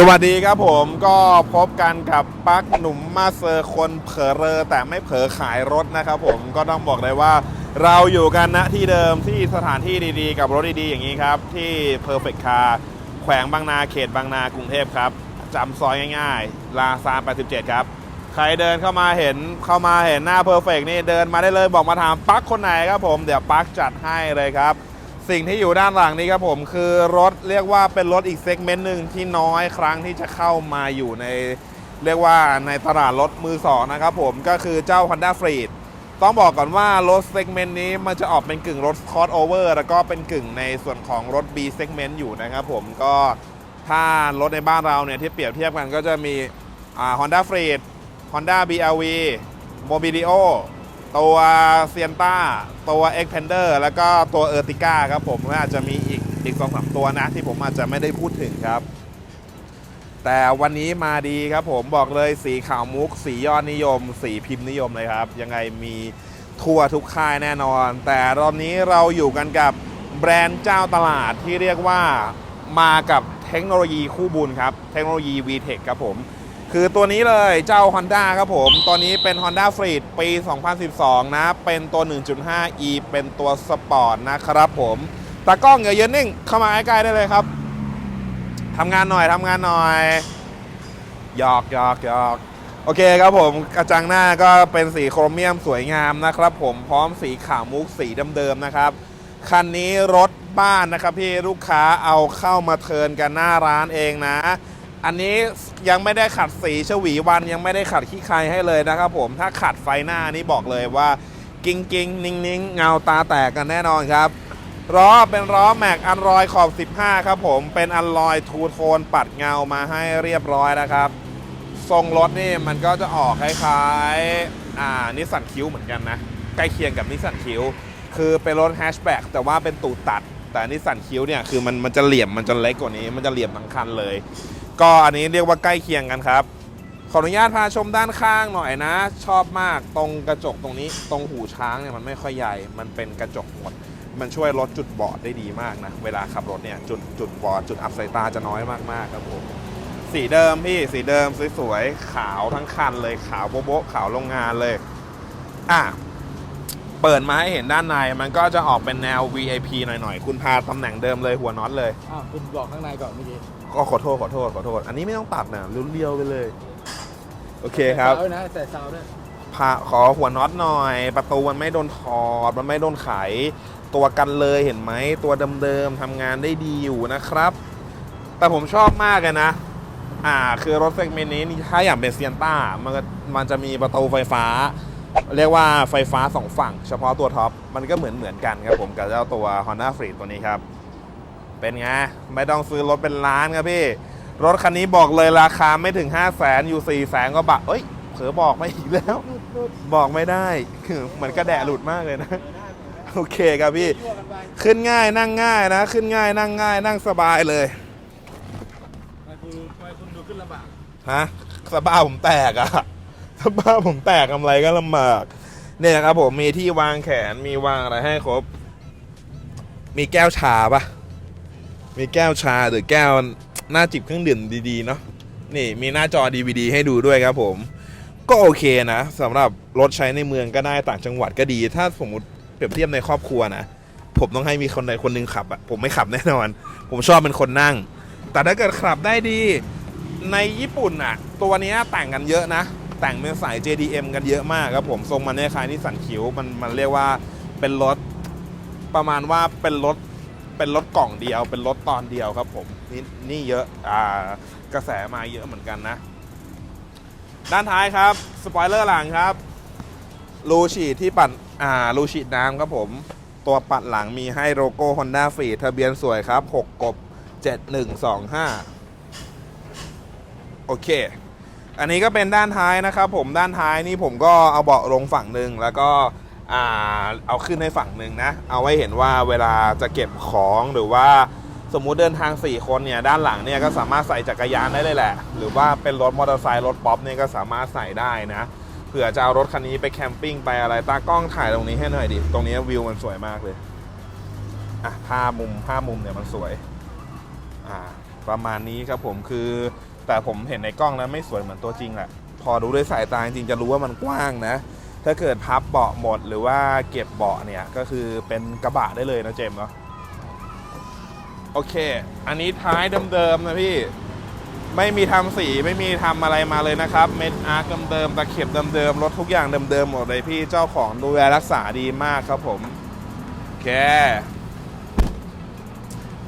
สวัสดีครับผมก็พบกันกับปักหนุ่มมาเซอร์คนเผลอเรอแต่ไม่เผลอขายรถนะครับผมก็ต้องบอกเลยว่า เราอยู่กันณที่เดิมที่สถานที่ดีๆ กับรถดีๆ อย่างนี้ครับ ที่ Perfect Car แขวงบางนาเขตบางนากรุงเทพครับจำซอยง่ายๆ ลาซาน87 ครับ ใครเดินเข้ามาเห็นเข้ามาเห็นหน้า Perfect นี่เดินมาได้เลยบอกมาถามปักคนไหนครับผมเดี๋ยวปักจัดให้เลยครับ สิ่งที่อยู่ด้านหลังนี้ครับผมคือรถเรียกว่าเป็นรถอีกเซกเมนต์หนึ่งที่น้อยครั้งที่จะเข้ามาอยู่ใน เรียกว่าในตลาดรถมือสองนะครับผมก็คือเจ้า Honda f r e e d ต้องบอกก่อนว่ารถเซกเมนต์นี้มันจะออกเป็นกึ่งรถ cross over แล้วก็เป็นกึ่งในส่วนของรถ B segment อยู่นะครับผมก็ถ้ารถในบ้านเราเนี่ยที่เปรียบเทียบกันก็จะมีฮอ่า Honda f r e e d Honda BRV Mobilio ตัวเซียนต้าตัว Xpander แล้วก็ตัว Ertiga ครับผมก็อาจจะมีอีกอีกสองสามตัวนะที่ผมอาจจะไม่ได้พูดถึงครับ แต่วันนี้มาดีครับผมบอกเลยสีขาวมุก สียอดนิยม สีพิมพ์นิยมเลยครับ ยังไงมีทั่วทุกค่ายแน่นอน แต่รอบนี้เราอยู่กันกับแบรนด์เจ้าตลาดที่เรียกว่ามากับเทคโนโลยีคู่บุญครับ เทคโนโลยี VTEC ครับผม คือตัวนี้เลยเจ้า Honda ครับผมตอนนี้เป็น Honda f r e e d ปี 2012 นะ เป็นตัว 1.5e เป็นตัวสปอร์ตนะครับผมตากล้องอย่าเยืนนิ่ง เข้ามาใกล้ๆได้เลยครับทำงานหน่อยทำงานหน่อยหยอกหยอกหยอกโอเคครับผมกระจังหน้าก็เป็นสีโครเมียมสวยงามนะครับผมพร้อมสีขาวมุกสีเดิมๆนะครับ คันนี้รถบ้านนะครับพี่ลูกค้าเอาเข้ามาเทินกันหน้าร้านเองนะ อันนี้ยังไม่ได้ขัดสีชวีวันยังไม่ได้ขัดขี้ใครให้เลยนะครับผมถ้าขัดไฟหน้านี่บอกเลยว่า กิ้งกิ้งนิ่งนิ่งเงาตาแตกกันแน่นอนครับล้อเป็นล้อแม็กอันรอยขอบ 15 ครับผมเป็นอันลอยทูโทนปัดเงามาให้เรียบร้อยนะครับ ทรงรถนี่มันก็จะออกคล้ายๆอ่านิสสันคิวเหมือนกันนะ ใกล้เคียงกับนิสสันคิวคือเป็นรถแฮชแบ็กแต่ว่าเป็นตูดตัด แต่นิสสันคิวเนี่ยคือมันมันจะเหลี่ยมมันจะเล็กกว่านี้ มันจะเหลี่ยมทั้งคันเลย ก็อันนี้เรียกว่าใกล้เคียงกันครับ ขออนุญาตพาชมด้านข้างหน่อยนะ ชอบมากตรงกระจกตรงนี้ ตรงหูช้างเนี่ยมันไม่ค่อยใหญ่ มันเป็นกระจกหมด มันช่วยลดจุดบอดได้ดีมากนะ เวลาขับรถเนี่ยจุดจุดบอดจุดอับสายตาจะน้อยมากๆครับผมสีเดิมพี่สีเดิมสวยๆขาวทั้งคันเลยขาวโบ๊ะขาวโรงงานเลย อะ เปิดมาให้เห็นด้านในมันก็จะออกเป็นแนว VIP หน่อยๆ คุณพาตำแหน่งเดิมเลยหัวน็อตเลยอ้าวคุณบอกข้างในก่อนเมื่อกี้ก็ขอโทษขอโทษขอโทษ อันนี้ไม่ต้องตัดนะเรียวๆไปเลย โอเคครับ ใส่ซาวด้วยนะใส่ซาวด้วยพาขอหัวน็อตหน่อย ประตูมันไม่โดนถอด มันไม่โดนไข ตัวกันเลยเห็นไหม ตัวเดิมๆทำงานได้ดีอยู่นะครับ แต่ผมชอบมากเลยนะ อ่า คือรถเซกเมนต์นี้นี่ถ้าอย่างเป็นเซียนต้ามันก็มันจะมีประตูไฟฟ้า เรียกว่าไฟฟ้าสองฝั่ง เฉพาะตัวท็อป มันก็เหมือนเหมือนกันครับผมกับเจ้าตัว Honda f r e e d ตัวนี้ครับ เป็นไง ไม่ต้องซื้อรถเป็นล้านครับพี่ รถคันนี้บอกเลยราคาไม่ถึง 5 0 0แสนอยู่4 0 0แสนก็บาทเอ้ย เผลอบอกไม่อีกแล้ว บอกไม่ได้คือเหมือนกระแดะหลุดมากเลยนะโอเคครับพี่ทั่วกันไปขึ้นง่ายนั่งง่ายนะ ขึ้นง่ายนั่งง่าย นั่งสบายเลยทำไมคุณทำไมคุณดูขึ้นลำบากฮะสบ้าผมแตกอะ สบ้าผมแตกทำไรก็ลำบากเนี่ยครับผมมีที่วางแขนมีวางอะไรให้ครบ มีแก้วชาปะมีแก้วชาหรือแก้วหน้าจิบเครื่องดื่มดีๆเนาะนี่มีหน้าจอ DVD ให้ดูด้วยครับผม ก็โอเคนะสำหรับรถใช้ในเมืองก็ได้ต่างจังหวัดก็ดี ถ้าสมมติเปรียบเทียบในครอบครัวนะผมต้องให้มีคนใดคนหนึ่งขับอะผมไม่ขับแน่นอน ผมชอบเป็นคนนั่ง แต่ถ้าเกิดขับได้ดีในญี่ปุ่นอะตัวนี้ต่างกันเยอะนะ แต่งเป็นสาย JDM กันเยอะมากครับผมทรงมันคล้ายนิสสันคิวมันมันเรียกว่าเป็นรถประมาณว่าเป็นรถเป็นรถกล่องเดียว เป็นรถตอนเดียวครับผมนี่นี่เยอะอ่ากระแสมาเยอะเหมือนกันนะ ด้านท้ายครับสปอยเลอร์หลังครับรูฉีดที่ปัดอ่ารูฉีดน้ำครับผมตัวปัดหลังมีให้โลโก้ Honda f r e e ทะเบียนสวยครับ 6 กบ 7125 โอเค อันนี้ก็เป็นด้านท้ายนะครับผมด้านท้ายนี่ผมก็เอาเบาะลงฝั่งหนึ่งแล้วก็เอาขึ้นให้ฝั่งหนึ่งนะ เอาไว้เห็นว่าเวลาจะเก็บของหรือว่าสมมุติเดินทาง 4 คนเนี่ยด้านหลังเนี่ยก็สามารถใส่จักรยานได้เลยแหละ หรือว่าเป็นรถมอเตอร์ไซค์รถป๊อปเนี่ยก็สามารถใส่ได้นะเผื่อจะเอารถคันนี้ไปแคมปิ้งไปอะไรตากล้องถ่ายตรงนี้ให้หน่อยดิตรงนี้วิวมันสวยมากเลยอะภาพมุมภาพมุมเนี่ยมันสวยอ่าประมาณนี้ครับผมคือ แต่ผมเห็นในกล้องแล้วไม่สวยเหมือนตัวจริงแหละพอดูด้วยสายตาจริงจะรู้ว่ามันกว้างนะ ถ้าเกิดพับเบาะหมดหรือว่าเก็บเบาะเนี่ยก็คือเป็นกระบะได้เลยนะเจมส์เนาะโอเค อันนี้ท้ายเดิมๆนะพี่ไม่มีทำสีไม่มีทำอะไรมาเลยนะครับ เม็ดอาร์คเดิมๆตะเข็บเดิมๆรถทุกอย่างเดิมๆหมดเลยพี่เจ้าของดูแลรักษาดีมากครับผม โอเค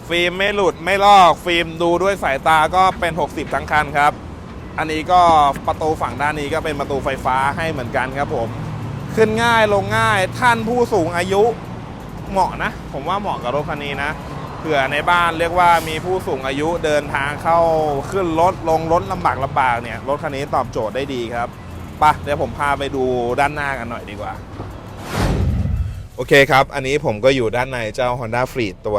ฟิล์มไม่หลุดไม่ลอกฟิล์มดูด้วยสายตาก็เป็น 60 ทั้งคันครับ อันนี้ก็ประตูฝั่งด้านนี้ก็เป็นประตูไฟฟ้าให้เหมือนกันครับผม ขึ้นง่ายลงง่ายท่านผู้สูงอายุเหมาะนะ ผมว่าเหมาะกับรถคันนี้นะเผื่อในบ้านเรียกว่ามีผู้สูงอายุเดินทางเข้าขึ้นรถลงรถลำบากลำบากเนี่ยรถคันนี้ตอบโจทย์ได้ดีครับไปะเดี๋ยวผมพาไปดูด้านหน้ากันหน่อยดีกว่า โอเคครับ อันนี้ผมก็อยู่ด้านในเจ้า Honda f l e e t ตัว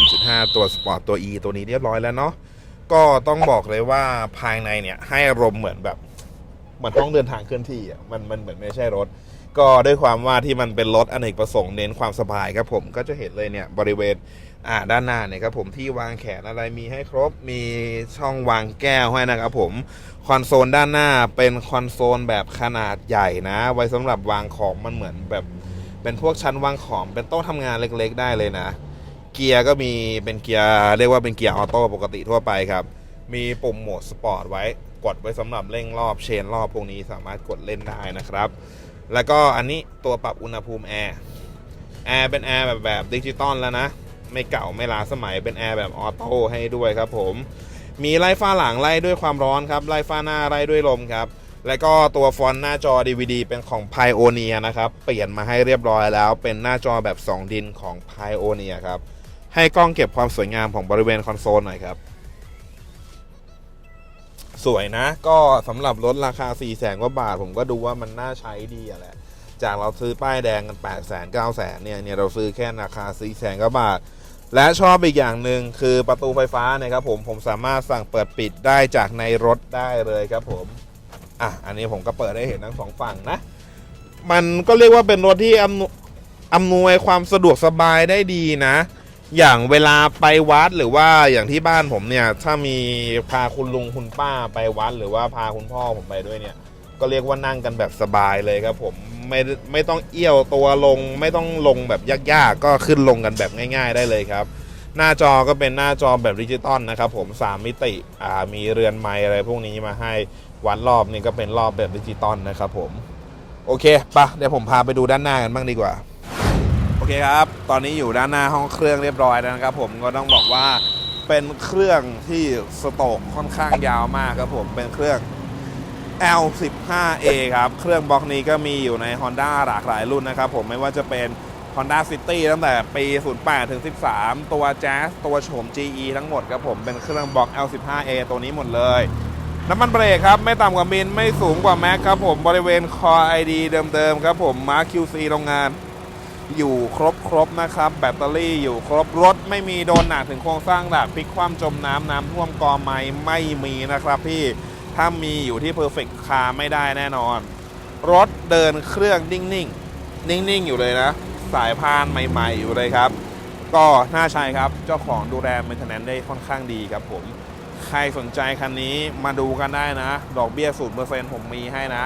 1.5 ตัว Sport ตัว E ตัวนี้เรียบร้อยแล้วเนาะ ก็ต้องบอกเลยว่าภายในเนี่ย ให้อารมณ์เหมือนแบบเหมือนห้องเดินทางเคลื่อนที่อะมันมันเหมือนไม่ใช่รถ ก็ด้วยความว่าที่มันเป็นรถอเนกประสงค์เน้นความสบายครับผมก็จะเห็นเลยเนี่ยบริเวณอ่าด้านหน้าเนี่ยครับผมที่วางแขนอะไรมีให้ครบมีช่องวางแก้วให้นะครับผมคอนโซลด้านหน้าเป็นคอนโซลแบบขนาดใหญ่นะ ไว้สำหรับวางของมันเหมือนแบบ เป็นพวกชั้นวางของเป็นโต๊ะทำงานเล็กๆ ได้เลยนะ เกียร์ก็มีเป็นเกียร์เรียกว่าเป็นเกียร์ออโต้ปกติทั่วไปครับ มีปุ่มโหมดสปอร์ตไว้กดไว้สำหรับเร่งรอบเชนรอบพวกนี้สามารถกดเล่นได้นะครับ แล้วก็อันนี้ตัวปรับอุณหภูมิแอร์แอร์เป็นแอร์แบบแบบดิจิตอลแล้วนะ ไม่เก่าไม่ล้าสมัยเป็นแอร์แบบออโต้ให้ด้วยครับผมมีไล่ฟ้าหลังไล่ด้วยความร้อนครับไล่ฟ้าหน้าไล่ด้วยลมครับ แล้วก็ตัวฟอนต์หน้าจอ DVD เป็นของ Pioneer นะครับ เปลี่ยนมาให้เรียบร้อยแล้ว เป็นหน้าจอแบบ 2 ดินของ Pioneer ครับ ให้กล้องเก็บความสวยงามของบริเวณคอนโซลหน่อยครับ สวยนะ ก็สำหรับรถราคา 4 0 0แสนกว่าบาท ผมก็ดูว่ามันน่าใช้ดีอะแหละ จากเราซื้อป้ายแดงกัน8 0 0 0 0 9 0 0 0เนี่ยเนี่ยเราซื้อแค่ราคา 4 0 0แสนกว่าบาท และชอบอีกอย่างหนึ่งคือประตูไฟฟ้านี่ยครับผมผมสามารถสั่งเปิดปิดได้จากในรถได้เลยครับผม อะอันนี้ผมก็เปิดได้เห็นทั้งสองฝั่งนะ มันก็เรียกว่าเป็นรถที่อำนวยอำนวยความสะดวกสบายได้ดีนะ อย่างเวลาไปวัดหรือว่าอย่างที่บ้านผมเนี่ย ถ้ามีพาคุณลุงคุณป้าไปวัด หรือว่าพาคุณพ่อผมไปด้วยเนี่ย ก็เรียกว่านั่งกันแบบสบายเลยครับผมไม่ไม่ต้องเอี้ยวตัวลง ไม่ต้องลงแบบยากๆ ก็ขึ้นลงกันแบบง่าย ๆ ได้เลยครับ หน้าจอก็เป็นหน้าจอแบบดิจิตอลนะครับผม 3 มิติอ่ามีเรือนไม้อะไรพวกนี้มาให้ วัดรอบนี่ก็เป็นรอบแบบดิจิตอลนะครับผม โอเคปะเดี๋ยวผมพาไปดูด้านหน้ากันบ้างดีกว่า โอเคครับ ตอนนี้อยู่ด้านหน้าห้องเครื่องเรียบร้อยแล้วนะครับ ผมก็ต้องบอกว่าเป็นเครื่องที่สโตกค่อนข้างยาวมากครับผมเป็นเครื่อง L15A ครับ เครื่องบล็อกนี้ก็มีอยู่ใน Honda หลากหลายรุ่นนะครับผมไม่ว่าจะเป็น Honda City ตั้งแต่ปี 08 ถึง 13 ตัว Jazz ตัวโฉม GE ทั้งหมดครับผมเป็นเครื่องบล็อก L15A ตัวนี้หมดเลย น้ำมันเบรกครับ ไม่ต่ำกว่ามินไม่สูงกว่าแม็กครับผมบริเวณคอ ID เดิมๆครับผมมาร์ QC โรงงาน อยู่ครบครบนะครับ แบตเตอรี่อยู่ครบรถไม่มีโดนหนักถึงโครงสร้างหลักพลิกคว่ำจมน้ำน้ำท่วมกอไม้ไม่มีนะครับพี่ถ้ามีอยู่ที่ Perfect Car ไม่ได้แน่นอน รถเดินเครื่องนิ่งๆ นิ่งๆ อยู่เลยนะ สายพานใหม่ๆ อยู่เลยครับ ก็น่าใช้ครับเจ้าของดูแล m ม i เ t น n น c e ได้ค่อนข้างดีครับผม ใครสนใจคันนี้มาดูกันได้นะ ดอกเบี้ยศูนเปอร์เซ็นผมมีให้นะ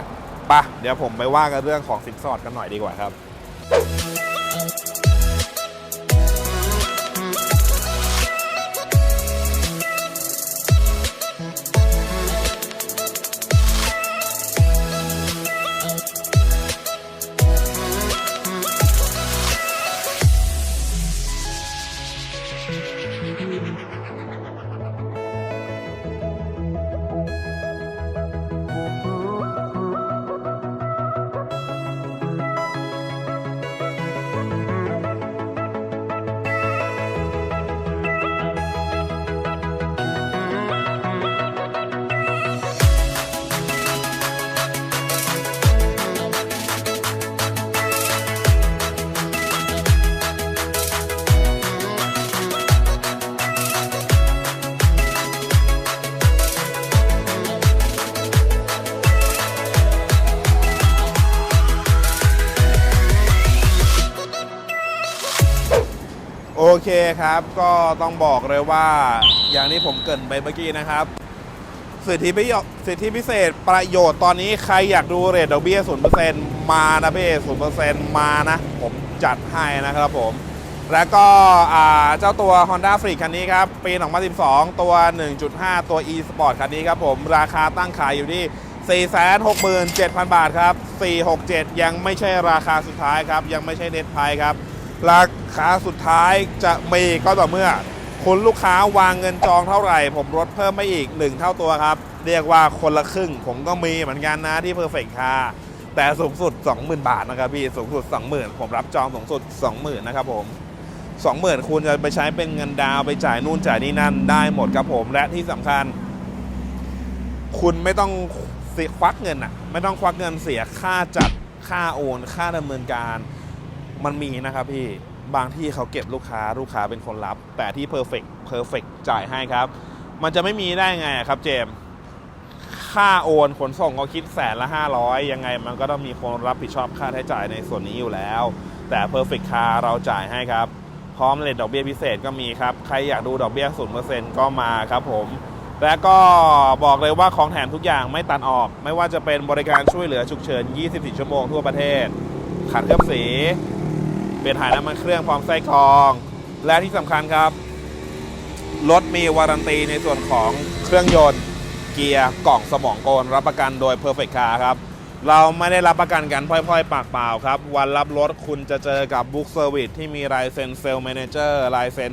ปะเดี๋ยวผมไปว่ากันเรื่องของสินสอดกันหน่อยดีกว่าครับ คครับ ก็ต้องบอกเลยว่าอย่างที่ผมเกรินไปเมื่อกี้นะครับ สิทธิประโยชน์สิทธิพิเศษประโยชน์ตอนนี้ใครอยากดูเรทดอกเบี้ย0%มานะพี่0%มานะ ผมจัดให้นะครับผม แล้วก็เจ้าตัว Honda f r e e คันนี้ครับ ปี 2012 ตัว 1.5 ตัว e sport คันนี้ครับผม ราคาตั้งขายอยู่ที่467,000 บาทครับ 467 ยังไม่ใช่ราคาสุดท้ายครับ ยังไม่ใช่เน็ตไพครับ ราคาสุดท้ายจะมีก็ต่อเมื่อ คุณลูกค้าวางเงินจองเท่าไหร่ ผมลดเพิ่มไปอีก 1 เท่าตัวครับ เรียกว่าคนละครึ่ง ผมก็มีเหมือนกันนะที่ Perfect Car แต่สูงสุด 20,000 บาทนะครับพี่สูงสุด 20,000 ผมรับจองสูงสุด 20,000 นะครับผม 20,000 คุณจะไปใช้เป็นเงินดาวไปจ่ายนู่นจ่ายนี่นั่นได้หมดครับผมและที่สำคัญ คุณไม่ต้องควักเงินอะไม่ต้องควักเงินเสียค่าจัดค่าโอน ค่าดำเนินการ มันมีนะครับพี่บางที่เขาเก็บลูกค้าลูกค้าเป็นคนรับ แต่ที่ Perfect Perfect จ่ายให้ครับ มันจะไม่มีได้ไงครับเจมค่าโอนขนส่งก็คิดแสนละ 500 ยังไงมันก็ต้องมีคนรับผิดชอบค่าใช้จ่ายในส่วนนี้อยู่แล้ว แต่ Perfect Car เราจ่ายให้ครับ พร้อมเลทดอกเบี้ยพิเศษก็มีครับ ใครอยากดูดอกเบี้ย0%ก็มาครับผม และก็บอกเลยว่าของแถมทุกอย่างไม่ตัดออก ไม่ว่าจะเป็นบริการช่วยเหลือฉุกเฉิน 24 ชั่วโมงทั่วประเทศ ขัดเคลือบสี เปลี่ยนถ่ายน้ำมันเครื่องพร้อมไส้กรอง และที่สำคัญครับ รถมีวารันตีในส่วนของเครื่องยนต์ เกียร์กล่องสมองโกนรับประกันโดย Perfect Car ครับ เราไม่ได้รับประกันกันพล่อยๆ ปากเปล่าครับ วันรับรถคุณจะเจอกับบุ๊กเซอร์วิสที่มีลายเซ็นเซล l ์ a ม a เจอร์ลายเซ็น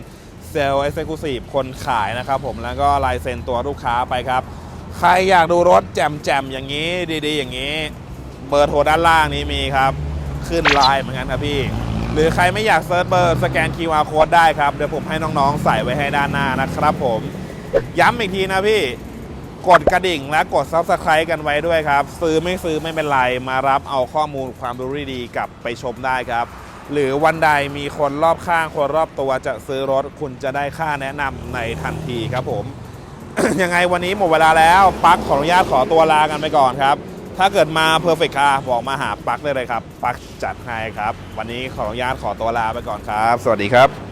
เซลล์เอ็กซ์คูซีฟคนขายนะครับผมแล้วก็ลายเซ็นตัวลูกค้าไปครับ ใครอยากดูรถแจ่มๆ อย่างนี้ดีๆ อย่างนี้ เบอร์โทรด้านล่างนี้มีครับ ขึ้นไลน์เหมือนกันครับพี่ หรือใครไม่อยากเซิร์ชเบอร์สแกน QR Code ได้ครับ เดี๋ยวผมให้น้องๆใส่ไว้ให้ด้านหน้านะครับผม ย้ำอีกทีนะพี่ กดกระดิ่งและกด Subscribe กันไว้ด้วยครับ ซื้อไม่ซื้อไม่เป็นไร มารับเอาข้อมูลความรู้ดีๆกลับไปชมได้ครับ หรือวันใดมีคนรอบข้างคนรอบตัวจะซื้อรถคุณจะได้ค่าแนะนำในทันทีครับผม ยังไงวันนี้หมดเวลาแล้วปักขออนุญาตขอตัวลากันไปก่อนครับ ถ้าเกิดมา Perfect Car บอกมาหาปักได้เลยครับ ปักจัดให้ครับ วันนี้ขออนุญาตขอตัวลาไปก่อนครับ สวัสดีครับ